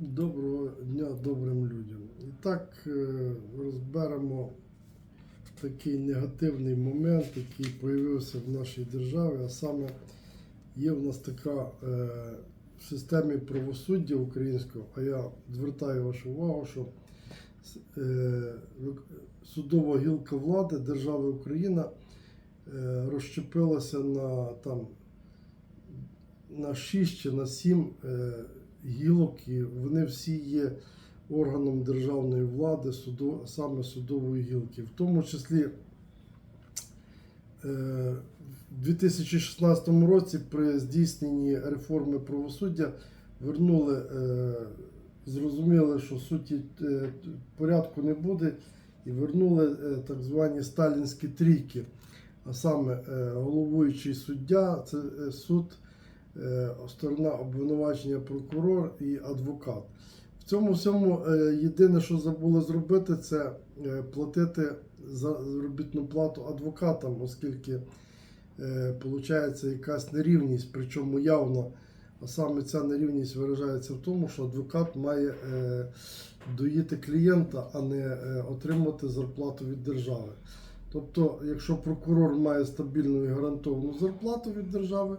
Доброго дня добрим людям. І так е, розберемо такий негативний момент, який з'явився в нашій державі, а саме є в нас така е, в системі правосуддя українського, а я звертаю вашу увагу, що е, судова гілка влади держави Україна розщепилася на там на 6 чи на 7 е, гілок, і вони всі є органом державної влади, суду, саме судової гілки. В тому числі е, в 2016 році при здійсненні реформи правосуддя вернули, е, зрозуміли, що суті е, порядку не буде, і вернули так звані сталінські трійки. А саме головуючий суддя, це суд, сторона обвинувачення прокурор і адвокат. В цьому всьому е, єдине, що забули зробити, це е, платити за заробітну плату адвокатам, оскільки виходить якась нерівність, причому явно. А саме ця нерівність виражається в тому, що адвокат має е, доїти клієнта, а не е, отримати зарплату від держави. Тобто, якщо прокурор має стабільну і гарантовану зарплату від держави,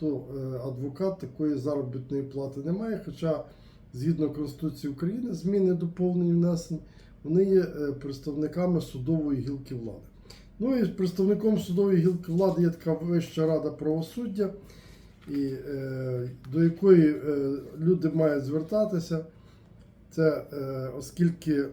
то е, адвокат такої заробітної плати не має. Хоча згідно Конституції України, зміни доповнень внесені, вони є е, представниками судової гілки влади. Ну і представником судової гілки влади є така Вища рада правосуддя, і, е, до якої люди мають звертатися. Це оскільки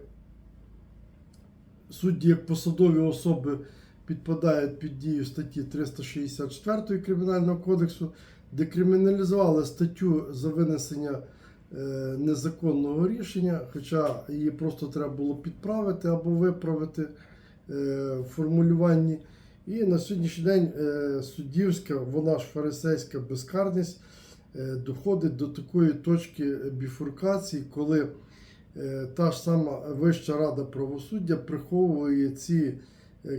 судді як посадові особи підпадають під дію статті 364 Кримінального кодексу, де криміналізували статтю за винесення е, незаконного рішення, хоча її просто треба було підправити або виправити е, в формулюванні. І на сьогоднішній день е, суддівська, вона ж фарисейська безкарність доходить до такої точки біфуркації, коли та ж сама Вища рада правосуддя приховує ці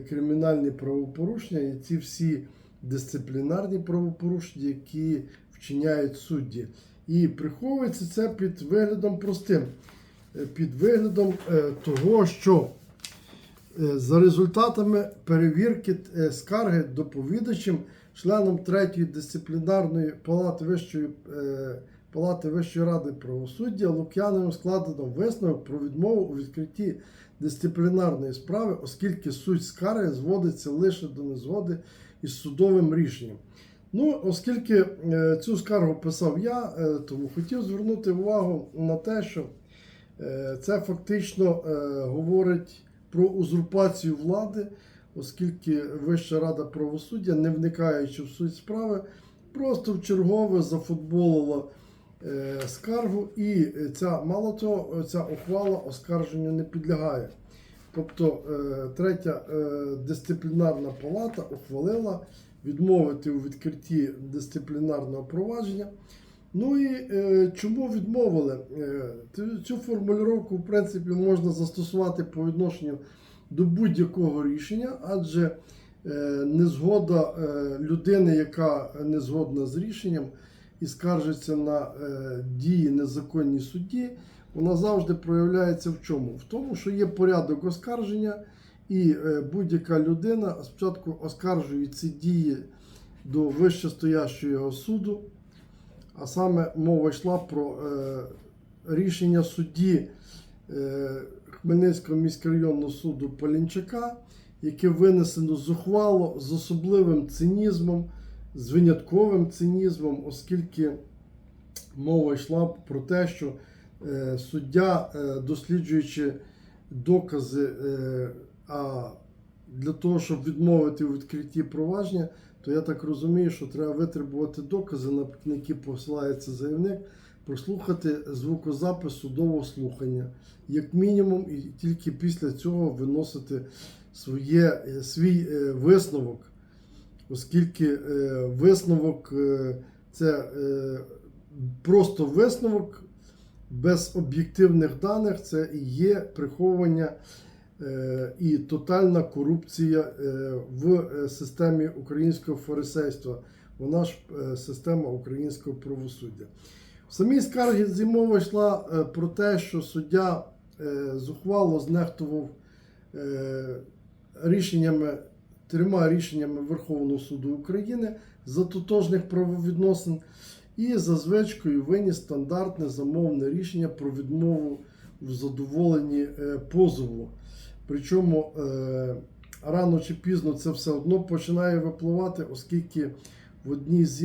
кримінальні правопорушення і ці всі дисциплінарні правопорушення, які вчиняють судді. І приховується це під виглядом простим, е, під виглядом е, того, що Е, за результатами перевірки е, скарги доповідачем, членом третьої дисциплінарної палати Вищої е, палати Вищої ради правосуддя Лук'яновим складено висновок про відмову у відкритті дисциплінарної справи, оскільки суть скарги зводиться лише до незгоди із судовим рішенням. Ну, оскільки е, цю скаргу писав я, е, тому хотів звернути увагу на те, що е, це фактично говорить про узурпацію влади, оскільки Вища рада правосуддя, не вникаючи в суть справи, просто вчергове зафутболила е, скаргу, і ця, мало того, ця ухвала оскарженню не підлягає. Тобто е, третя е, дисциплінарна палата ухвалила відмовити у відкритті дисциплінарного провадження. Ну і е, чому відмовили? Е, цю- формулювання, в принципі, можна застосувати по відношенню до будь-якого рішення, адже е, незгода е, людини, яка не згодна з рішенням і скаржиться на е, дії незаконні судді, вона завжди проявляється в чому? В тому, що є порядок оскарження, і е, будь-яка людина спочатку оскаржує ці дії до вищестоящого суду. А саме мова йшла про е, рішення судді е, Хмельницького міськрайонного суду Полінчака, яке винесено зухвало з особливим цинізмом, з винятковим цинізмом, оскільки мова йшла про те, що е, суддя, е, досліджуючи докази, е, а для того, щоб відмовити у відкритті провадження, то я так розумію, що треба витребувати докази, на які посилається заявник, прослухати звукозапис судового слухання, як мінімум, і тільки після цього виносити своє, свій висновок, оскільки е, висновок е, це е, просто висновок без об'єктивних даних, це і є приховування і тотальна корупція в системі українського фарисейства. Вона ж система українського правосуддя. В самій скаргі мова йшла про те, що суддя зухвало знехтував рішеннями, трьома рішеннями Верховного суду України за тотожних правовідносин і за звичкою виніс стандартне замовне рішення про відмову в задоволенні е, позову. Причому е, рано чи пізно це все одно починає випливати, оскільки в одній з,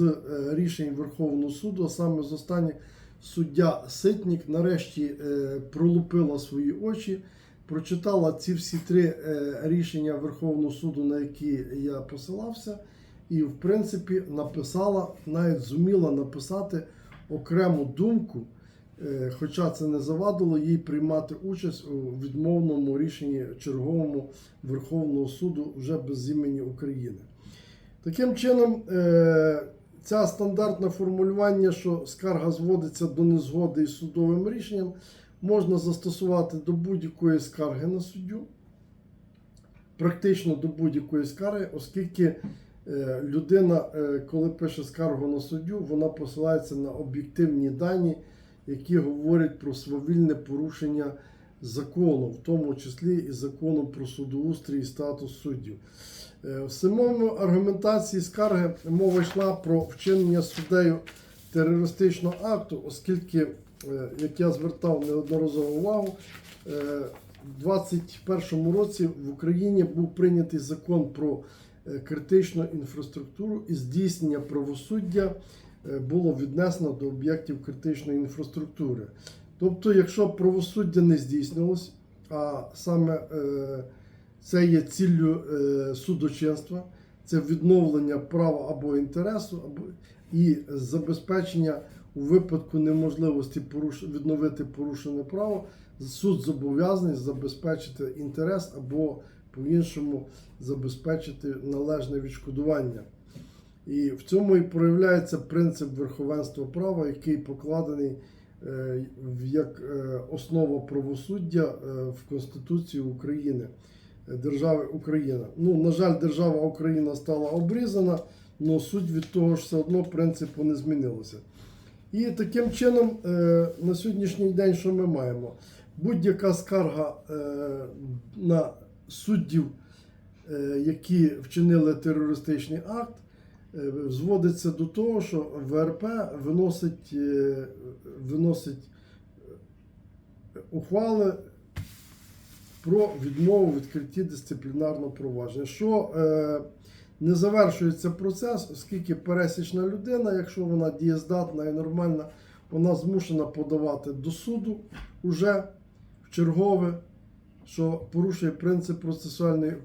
е, рішень Верховного суду, а саме з останніх, суддя Ситнік нарешті пролупила свої очі, прочитала ці всі три е, рішення Верховного суду, на які я посилався, і, в принципі, написала, навіть зуміла написати окрему думку. Е, Хоча це не завадило їй приймати участь у відмовному рішенні черговому Верховного суду вже без імені України. Таким чином, е, ця стандартне формулювання, що скарга зводиться до незгоди із судовим рішенням, можна застосувати до будь-якої скарги на суддю, практично до будь-якої скарги, оскільки е, людина, е, коли пише скаргу на суддю, вона посилається на об'єктивні дані, які говорять про свавільне порушення закону, в тому числі і закону про судоустрій і статус суддів. Е, В самому аргументації скарги мова йшла про вчинення суддею терористичного акту, оскільки, як я звертав неодноразово увагу, е, в 2021 році в Україні був прийнятий закон про е, критичну інфраструктуру і здійснення правосуддя е, було віднесено до об'єктів критичної інфраструктури. Тобто, якщо правосуддя не здійснилось, а саме е, це є ціллю е, судочинства, це відновлення права або інтересу, або і забезпечення у випадку неможливості поруш... відновити порушене право, суд зобов'язаний забезпечити інтерес або по-іншому забезпечити належне відшкодування. І в цьому і проявляється принцип верховенства права, який покладений е, як е, основа правосуддя е, в Конституції України, держави Україна. Ну, на жаль, держава Україна стала обрізана, але суть від того ж все одно принципу не змінилося. І таким чином, е, на сьогоднішній день, що ми маємо? Будь-яка скарга е, на суддів, е, які вчинили терористичний акт, зводиться до того, що ВРП виносить, виносить ухвали про відмову відкритті дисциплінарного провадження, що не завершується процес, оскільки пересічна людина, якщо вона дієздатна і нормальна, вона змушена подавати до суду уже в чергове, що порушує принцип процесуальної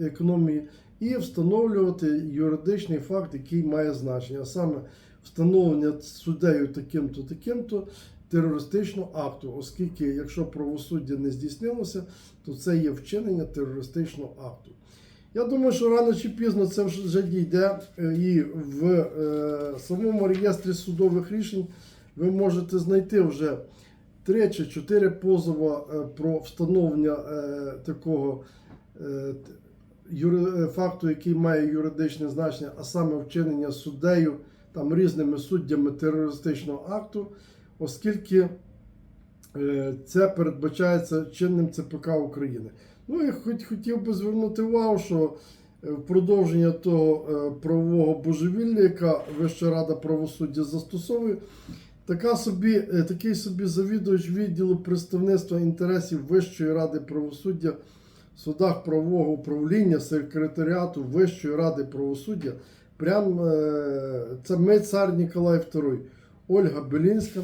економії, і встановлювати юридичний факт, який має значення, а саме встановлення суддею таким-то, таким-то терористичного акту, оскільки якщо правосуддя не здійснилося, то це є вчинення терористичного акту. Я думаю, що рано чи пізно це вже дійде, е, і в е, самому реєстрі судових рішень ви можете знайти вже три чи чотири позова е, про встановлення е, такого е, е, факту, який має юридичне значення, а саме вчинення суддею там різними суддями терористичного акту, оскільки е, це передбачається чинним ЦПК України. Ну і хоч хотів би звернути увагу, що е, в продовження того е, правового божевілля, яка Вища рада правосуддя застосовує, така собі, е, такий собі завідувач відділу представництва інтересів Вищої ради правосуддя в судах правового управління секретаріату Вищої ради правосуддя. Прям е, це ми цар Ніколай II, Ольга Белінська.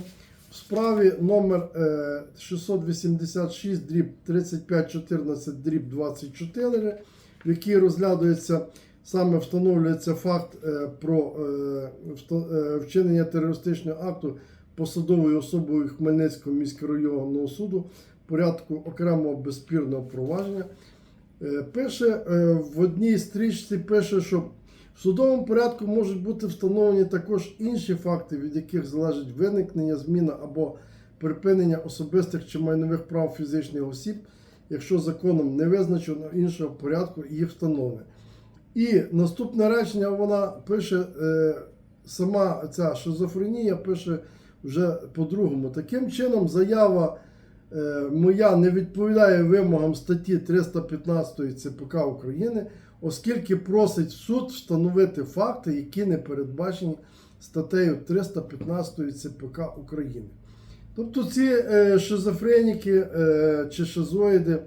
Справі номер е, 686 дріб 3514 дріб 24, в якій розглядується саме встановлюється факт е, про е, е, вчинення терористичного акту посадовою особою Хмельницького міськрайонного суду в порядку окремого безспірного провадження. Е, Пише е, в одній стрічці пише, що в судовому порядку можуть бути встановлені також інші факти, від яких залежить виникнення, зміна або припинення особистих чи майнових прав фізичних осіб, якщо законом не визначено іншого порядку їх встановлення. І наступне речення вона пише: е, сама ця шизофренія пише вже по-другому. Таким чином, заява е, моя не відповідає вимогам статті 315 ЦПК України, оскільки просить суд встановити факти, які не передбачені статтею 315 ЦПК України. Тобто ці е, шизофреніки е, чи шизоїди,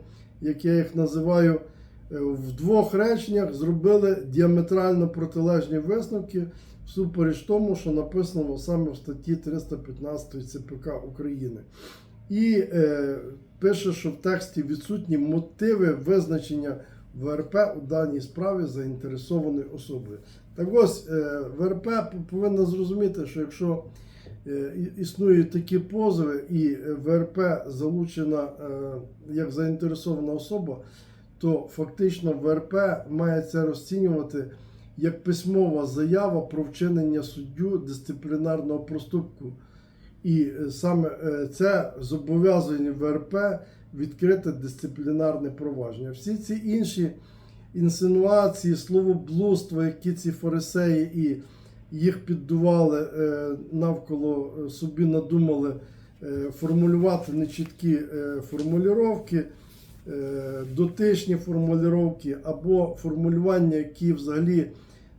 як я їх називаю, е, в двох реченнях зробили діаметрально протилежні висновки всупереч тому, що написано саме в статті 315 ЦПК України. І е, пише, що в тексті відсутні мотиви визначення ВРП у даній справі заінтересованою особою. Так ось е, ВРП повинна зрозуміти, що якщо е, існують такі позови, і е, ВРП залучена як заінтересована особа, то фактично ВРП має це розцінювати як письмова заява про вчинення суддю дисциплінарного проступку. І саме це зобов'язує ВРП відкрити дисциплінарне провадження. Всі ці інші інсинуації, словоблудства, які ці фарисеї і їх піддували е, навколо е, собі надумали е, формулювати нечіткі формулювання, дотичні формулювання або формулювання, які взагалі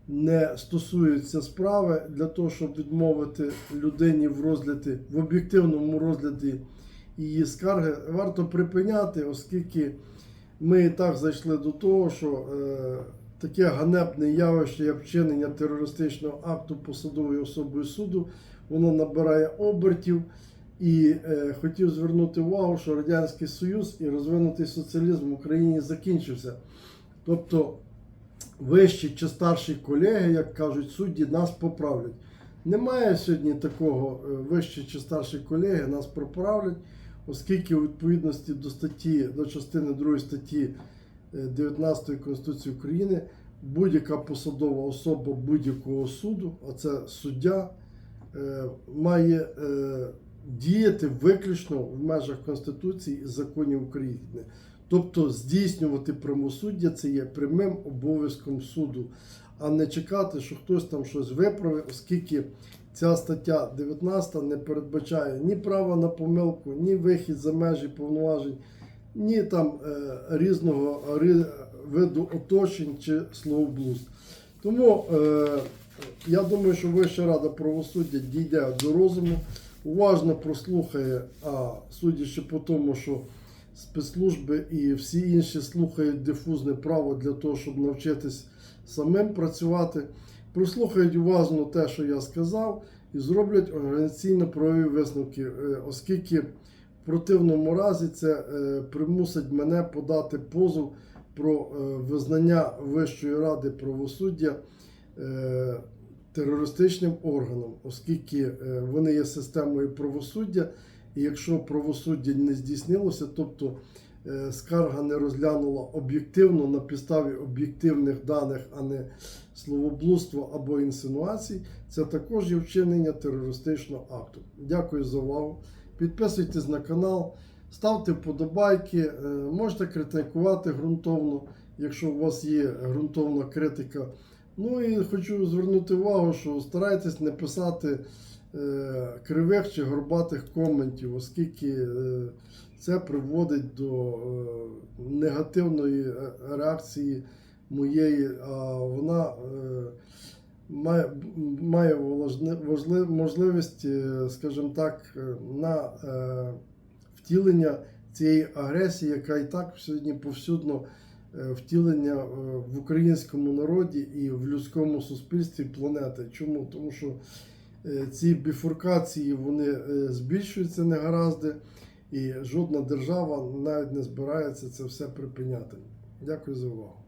не стосуються справи для того, щоб відмовити людині в розгляді, в об'єктивному розгляді її скарги, варто припиняти, оскільки ми і так зайшли до того, що е, таке ганебне явище, як вчинення терористичного акту посадовою особою суду, воно набирає обертів. І е, хотів звернути увагу, що Радянський Союз і розвинутий соціалізм в Україні закінчився. Тобто вищі чи старші колеги, як кажуть судді, нас поправлять. Немає сьогодні такого е, вищі чи старші колеги нас поправлять, оскільки у відповідності до статті, до частини 2 статті е, 19 Конституції України будь-яка посадова особа будь-якого суду, а це суддя, е, має е, діяти виключно в межах Конституції і законів України. Тобто здійснювати правосуддя це є прямим обов'язком суду, а не чекати, що хтось там щось виправить, оскільки ця стаття 19 не передбачає ні права на помилку, ні вихід за межі повноважень, ні там е, різного ри- виду оточень чи словоблудств. Тому е, я думаю, що Вища рада правосуддя дійде до розуму, уважно прослухає, а судячи по тому, що спецслужби і всі інші слухають дифузне право для того, щоб навчитись самим працювати, прослухають уважно те, що я сказав, і зроблять організаційно-правові висновки, е, оскільки в противному разі це е, примусить мене подати позов про е, визнання Вищої ради правосуддя терористичним органом, оскільки вони є системою правосуддя, і якщо правосуддя не здійснилося, тобто скарга не розглянула об'єктивно на підставі об'єктивних даних, а не словоблудство або інсинуацій, це також є вчинення терористичного акту. Дякую за увагу. Підписуйтесь на канал, ставте вподобайки, е, можете критикувати ґрунтовно, якщо у вас є ґрунтовна критика. Ну і хочу звернути увагу, що старайтесь не писати е, кривих чи горбатих коментів, оскільки е, це приводить до е, негативної е, реакції моєї, а вона е, має, має можливість, скажімо так, на втілення цієї агресії, яка і так сьогодні повсюдно втілення в українському народі і в людському суспільстві планети. Чому? Тому що ці біфуркації вони збільшуються негаразди, і жодна держава навіть не збирається це все припиняти. Дякую за увагу.